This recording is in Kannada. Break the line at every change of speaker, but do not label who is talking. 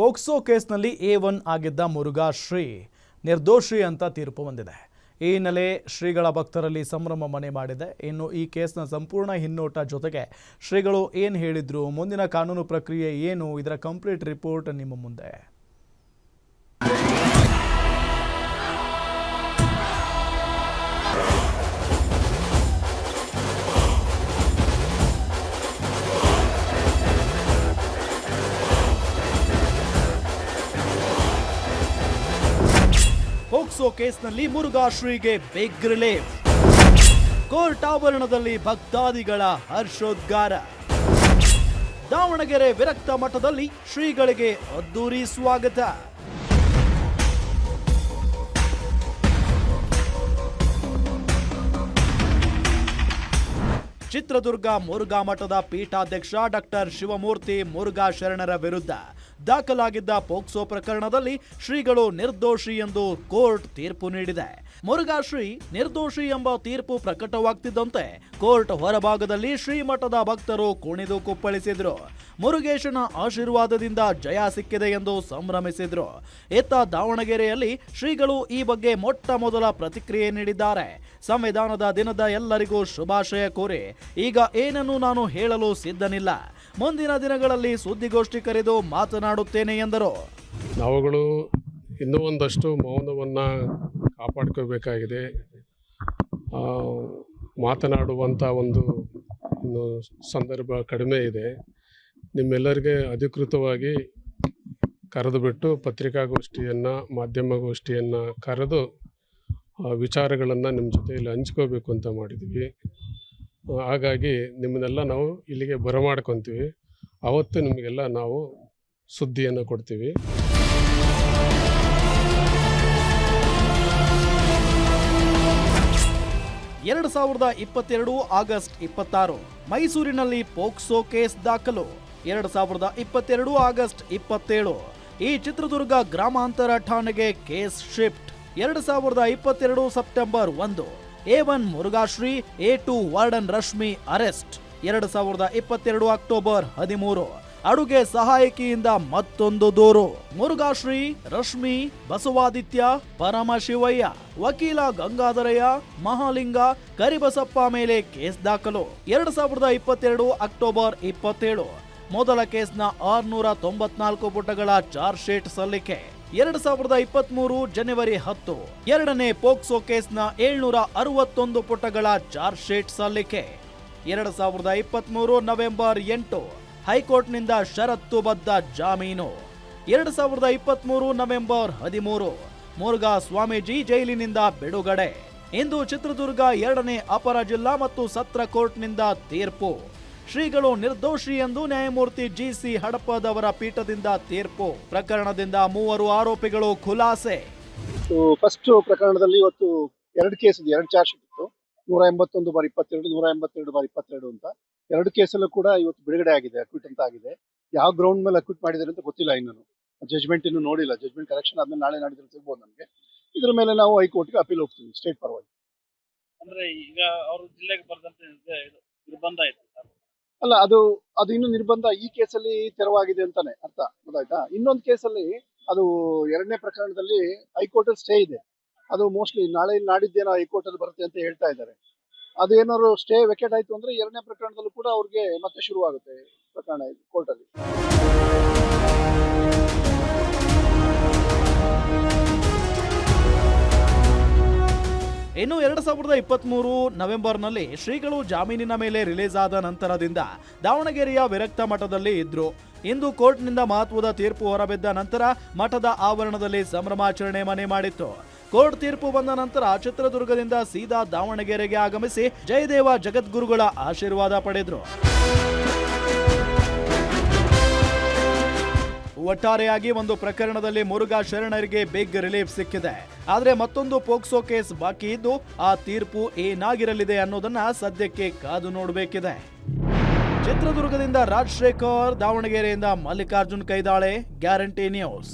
ಪೋಕ್ಸೋ ಕೇಸ್ನಲ್ಲಿ ಎ ಒನ್ ಆಗಿದ್ದ ಮುರುಘಾ ಶ್ರೀ ನಿರ್ದೋಷಿ ಅಂತ ತೀರ್ಪು ಬಂದಿದೆ. ಈ ಹಿನ್ನೆಲೆ ಶ್ರೀಗಳ ಭಕ್ತರಲ್ಲಿ ಸಂಭ್ರಮ ಮನೆ ಮಾಡಿದೆ. ಇನ್ನು ಈ ಕೇಸ್ನ ಸಂಪೂರ್ಣ ಹಿನ್ನೋಟ ಜೊತೆಗೆ ಶ್ರೀಗಳು ಏನು ಹೇಳಿದ್ರು, ಮುಂದಿನ ಕಾನೂನು ಪ್ರಕ್ರಿಯೆ ಏನು, ಇದರ ಕಂಪ್ಲೀಟ್ ರಿಪೋರ್ಟ್ ನಿಮ್ಮ ಮುಂದೆ. ಪೋಕ್ಸೋ ಕೇಸ್ನಲ್ಲಿ ಮುರುಘಾಶ್ರೀಗೆ ಬಿಗ್ ರಿಲೀಫ್ ಕೋರ್ಟ್ ಆವರಣದಲ್ಲಿ ಭಕ್ತಾದಿಗಳ ಹರ್ಷೋದ್ಗಾರ. ದಾವಣಗೆರೆ ವಿರಕ್ತ ಮಠದಲ್ಲಿ ಶ್ರೀಗಳಿಗೆ ಅದ್ದೂರಿ ಸ್ವಾಗತ. ಚಿತ್ರದುರ್ಗ ಮುರುಘಾ ಮಠದ ಪೀಠಾಧ್ಯಕ್ಷ ಡಾಕ್ಟರ್ ಶಿವಮೂರ್ತಿ ಮುರುಘಾ ಶರಣರ ವಿರುದ್ಧ ದಾಖಲಾಗಿದ್ದ ಪೋಕ್ಸೋ ಪ್ರಕರಣದಲ್ಲಿ ಶ್ರೀಗಳು ನಿರ್ದೋಷಿ ಎಂದು ಕೋರ್ಟ್ ತೀರ್ಪು ನೀಡಿದೆ. ಮುರುಘಾಶ್ರೀ ನಿರ್ದೋಷಿ ಎಂಬ ತೀರ್ಪು ಪ್ರಕಟವಾಗ್ತಿದ್ದಂತೆ ಕೋರ್ಟ್ ಹೊರಭಾಗದಲ್ಲಿ ಶ್ರೀಮಠದ ಭಕ್ತರು ಕುಣಿದು ಕುಪ್ಪಳಿಸಿದ್ರು. ಮುರುಗೇಶನ ಆಶೀರ್ವಾದದಿಂದ ಜಯ ಸಿಕ್ಕಿದೆ ಎಂದು ಸಂಭ್ರಮಿಸಿದ್ರು. ಇತ್ತ ದಾವಣಗೆರೆಯಲ್ಲಿ ಶ್ರೀಗಳು ಈ ಬಗ್ಗೆ ಮೊಟ್ಟ ಮೊದಲ ಪ್ರತಿಕ್ರಿಯೆ ನೀಡಿದ್ದಾರೆ. ಸಂವಿಧಾನದ ದಿನದ ಎಲ್ಲರಿಗೂ ಶುಭಾಶಯ ಕೋರಿ. ಈಗ ಏನನ್ನು ನಾನು ಹೇಳಲು ಸಿದ್ಧನಿಲ್ಲ. ಮುಂದಿನ ದಿನಗಳಲ್ಲಿ ಸುದ್ದಿಗೋಷ್ಠಿ ಕರೆದು ಮಾತನಾಡುತ್ತೇನೆ ಎಂದರು.
ನಾವುಗಳು ಇನ್ನೂ ಒಂದಷ್ಟು ಮೌನವನ್ನು ಕಾಪಾಡ್ಕೋಬೇಕಾಗಿದೆ. ಮಾತನಾಡುವಂಥ ಒಂದು ಸಂದರ್ಭ ಕಡಿಮೆ ಇದೆ. ನಿಮ್ಮೆಲ್ಲರಿಗೆ ಅಧಿಕೃತವಾಗಿ ಕರೆದು ಬಿಟ್ಟು ಪತ್ರಿಕಾಗೋಷ್ಠಿಯನ್ನು, ಮಾಧ್ಯಮಗೋಷ್ಠಿಯನ್ನು ಕರೆದು ವಿಚಾರಗಳನ್ನು ನಿಮ್ಮ ಜೊತೆಯಲ್ಲಿ ಹಂಚ್ಕೋಬೇಕು ಅಂತ ಮಾಡಿದ್ವಿ. ಹಾಗಾಗಿ ನಿಮ್ಮನ್ನೆಲ್ಲ ನಾವು ಇಲ್ಲಿಗೆ ಬರಮಾಡ್ಕೊತೀವಿ. ಅವತ್ತು ನಿಮಗೆಲ್ಲ ನಾವು ಸುದ್ದಿಯನ್ನು ಕೊಡ್ತೀವಿ.
ಎರಡು ಸಾವಿರದ ಇಪ್ಪತ್ತೆರಡು ಆಗಸ್ಟ್ ಇಪ್ಪತ್ತಾರು, ಮೈಸೂರಿನಲ್ಲಿ ಪೋಕ್ಸೋ ಕೇಸ್ ದಾಖಲು. ಎರಡು ಸಾವಿರದ ಇಪ್ಪತ್ತೆರಡು ಆಗಸ್ಟ್ ಇಪ್ಪತ್ತೇಳು, ಈ ಚಿತ್ರದುರ್ಗ ಗ್ರಾಮಾಂತರ ಠಾಣೆಗೆ ಕೇಸ್ ಶಿಫ್ಟ್. ಎರಡು ಸಾವಿರದ ಇಪ್ಪತ್ತೆರಡು ಸೆಪ್ಟೆಂಬರ್ ಒಂದು. A one Murughashri A two warden Rashmi arrest. ಎರಡು ಸಾವಿರದ ಇಪ್ಪತ್ತೆರಡು ಅಕ್ಟೋಬರ್ ಹದಿಮೂರು. ಅಡುಗೆ ಸಹಾಯಕಿಯಿಂದ ಮತ್ತೊಂದು ದೂರು. ಮುರುಘಾಶ್ರೀ, ರಶ್ಮಿ, ಬಸವಾದಿತ್ಯ, ಪರಮಶಿವಯ್ಯ, ವಕೀಲ ಗಂಗಾಧರಯ್ಯ, ಮಹಾಲಿಂಗ, ಕರಿಬಸಪ್ಪ ಮೇಲೆ ಕೇಸ್ ದಾಖಲು. ಎರಡು ಸಾವಿರದ ಇಪ್ಪತ್ತೆರಡು ಅಕ್ಟೋಬರ್ ಇಪ್ಪತ್ತೇಳು. ಮೊದಲ ಕೇಸ್ನ ಆರ್ನೂರ ತೊಂಬತ್ನಾಲ್ಕು ಪುಟಗಳ ಚಾರ್ಜ್ ಶೀಟ್ ಸಲ್ಲಿಕೆ. ಎರಡು ಸಾವಿರದ ಇಪ್ಪತ್ಮೂರು ಜನವರಿ ಹತ್ತು, ಎರಡನೇ ಪೋಕ್ಸೋ ಕೇಸ್ನ ಏಳ್ನೂರ ಅರವತ್ತೊಂದು ಪುಟಗಳ ಚಾರ್ಜ್ ಶೀಟ್ ಸಲ್ಲಿಕೆ. ಎರಡು ಸಾವಿರದ ಇಪ್ಪತ್ಮೂರು ನವೆಂಬರ್ ಎಂಟು, ಹೈಕೋರ್ಟ್ನಿಂದ ಷರತ್ತುಬದ್ಧ ಜಾಮೀನು. ಎರಡು ಸಾವಿರದ ಇಪ್ಪತ್ಮೂರು ನವೆಂಬರ್ ಹದಿಮೂರು ಮುರುಘಾ ಸ್ವಾಮೀಜಿ ಜೈಲಿನಿಂದ ಬಿಡುಗಡೆ. ಇಂದು ಚಿತ್ರದುರ್ಗ ಎರಡನೇ ಅಪರ ಜಿಲ್ಲಾ ಮತ್ತು ಸತ್ರ ಕೋರ್ಟ್ನಿಂದ ತೀರ್ಪು. ಶ್ರೀಗಳು ನಿರ್ದೋಷಿ ಎಂದು ನ್ಯಾಯಮೂರ್ತಿ ಜಿಸಿ ಹಡಪದವರ ಪೀಠದಿಂದ ತೀರ್ಪು. ಪ್ರಕರಣದಿಂದ ಮೂವರು ಆರೋಪಿಗಳು ಖುಲಾಸೆ.
ಫಸ್ಟ್ ಪ್ರಕರಣದಲ್ಲಿ ಇವತ್ತು ಎರಡು ಕೇಸ್ ಇದೆ. ಎರಡು ಚಾರ್ಜ್ ಶೀಟ್ ಇತ್ತು. ನೂರ ಎಂಬತ್ತೊಂದು ಬಾರಿ ಇಪ್ಪತ್ತೆರಡು ನೂರ ಎಂಬತ್ತೆರಡು ಬಾರಿ ಇಪ್ಪತ್ತೆರಡು ಅಂತ. ಎರಡು ಕೇಸಲ್ಲೂ ಕೂಡ ಇವತ್ತು ಬಿಡುಗಡೆ ಆಗಿದೆ ಅಕ್ವಿಟ್ ಅಂತ ಆಗಿದೆ. ಯಾವ ಗ್ರೌಂಡ್ ಮೇಲೆ ಅಕ್ವಿಟ್ ಮಾಡಿದ್ದಾರೆ ಅಂತ ಗೊತ್ತಿಲ್ಲ ಇನ್ನೂ. ಜಜ್ಮೆಂಟ್ ಇನ್ನು ನೋಡಿಲ್ಲ. ಜಜ್ಮೆಂಟ್ ಕರೆಕ್ಷನ್ ಆದ್ಮೇಲೆ ನಾಳೆ ನಾಡಿದ್ರೆ ಸಿಗ್ಬೋದು ನಮಗೆ. ಇದ್ರ ಮೇಲೆ ನಾವು ಹೈಕೋರ್ಟ್ಗೆ ಅಪೀಲ್ ಹೋಗ್ತೀವಿ ಸ್ಟೇಟ್ ಪರವಾಗಿ.
ಅಂದ್ರೆ ಈಗ ಅವರು ಜಿಲ್ಲೆಗೆ ಬರದಂತೆ ನಿರ್ಬಂಧ ಇತ್ತು ಸರ್
ಅಲ್ಲ, ಅದು ಅದು ಇನ್ನು ನಿರ್ಬಂಧ ಈ ಕೇಸಲ್ಲಿ ತೆರವಾಗಿದೆ ಅಂತಾನೆ ಅರ್ಥ, ಗೊತ್ತಾಯ್ತಾ? ಇನ್ನೊಂದು ಕೇಸಲ್ಲಿ ಅದು ಎರಡನೇ ಪ್ರಕರಣದಲ್ಲಿ ಹೈಕೋರ್ಟ್ ಸ್ಟೇ ಇದೆ. ಅದು ಮೋಸ್ಟ್ಲಿ ನಾಳೆ ನಾಡಿದ್ದೇನೋ ಹೈಕೋರ್ಟ್ ಅಲ್ಲಿ ಬರುತ್ತೆ ಅಂತ ಹೇಳ್ತಾ ಇದ್ದಾರೆ. ಅದು ಏನಾದ್ರು ಸ್ಟೇ ವೆಕೆಟ್ ಆಯ್ತು ಅಂದ್ರೆ ಎರಡನೇ ಪ್ರಕರಣದಲ್ಲೂ ಕೂಡ ಅವ್ರಿಗೆ ಮತ್ತೆ ಶುರುವಾಗುತ್ತೆ ಪ್ರಕರಣ ಕೋರ್ಟ್ ಅಲ್ಲಿ
ಇನ್ನು ಎರಡು ಸಾವಿರದ ಇಪ್ಪತ್ತ್ಮೂರು ನವೆಂಬರ್ನಲ್ಲಿ ಶ್ರೀಗಳು ಜಾಮೀನಿನ ಮೇಲೆ ರಿಲೀಸ್ ಆದ ನಂತರದಿಂದ ದಾವಣಗೆರೆಯ ವಿರಕ್ತ ಮಠದಲ್ಲಿ ಇದ್ರು. ಇಂದು ಕೋರ್ಟ್ನಿಂದ ಮಹತ್ವದ ತೀರ್ಪು ಹೊರಬಿದ್ದ ನಂತರ ಮಠದ ಆವರಣದಲ್ಲಿ ಸಂಭ್ರಮಾಚರಣೆ ಮನೆ ಮಾಡಿತ್ತು. ಕೋರ್ಟ್ ತೀರ್ಪು ಬಂದ ನಂತರ ಚಿತ್ರದುರ್ಗದಿಂದ ಸೀದಾ ದಾವಣಗೆರೆಗೆ ಆಗಮಿಸಿ ಜಯದೇವ ಜಗದ್ಗುರುಗಳ ಆಶೀರ್ವಾದ ಪಡೆದ್ರು. ಒಟ್ಟಾರೆಯಾಗಿ ಒಂದು ಪ್ರಕರಣದಲ್ಲಿ ಮುರುಘಾ ಶರಣರಿಗೆ ಬಿಗ್ ರಿಲೀಫ್ ಸಿಕ್ಕಿದೆ. ಆದರೆ ಮತ್ತೊಂದು ಪೋಕ್ಸೋ ಕೇಸ್ ಬಾಕಿ ಇದ್ದು, ಆ ತೀರ್ಪು ಏನಾಗಿರಲಿದೆ ಅನ್ನೋದನ್ನ ಸದ್ಯಕ್ಕೆ ಕಾದು ನೋಡಬೇಕಿದೆ. ಚಿತ್ರದುರ್ಗದಿಂದ ರಾಜಶೇಖರ್ ದಾವಣಗೆರೆಯಿಂದ ಮಲ್ಲಿಕಾರ್ಜುನ್ ಕೈದಾಳೆ, ಗ್ಯಾರಂಟಿ ನ್ಯೂಸ್.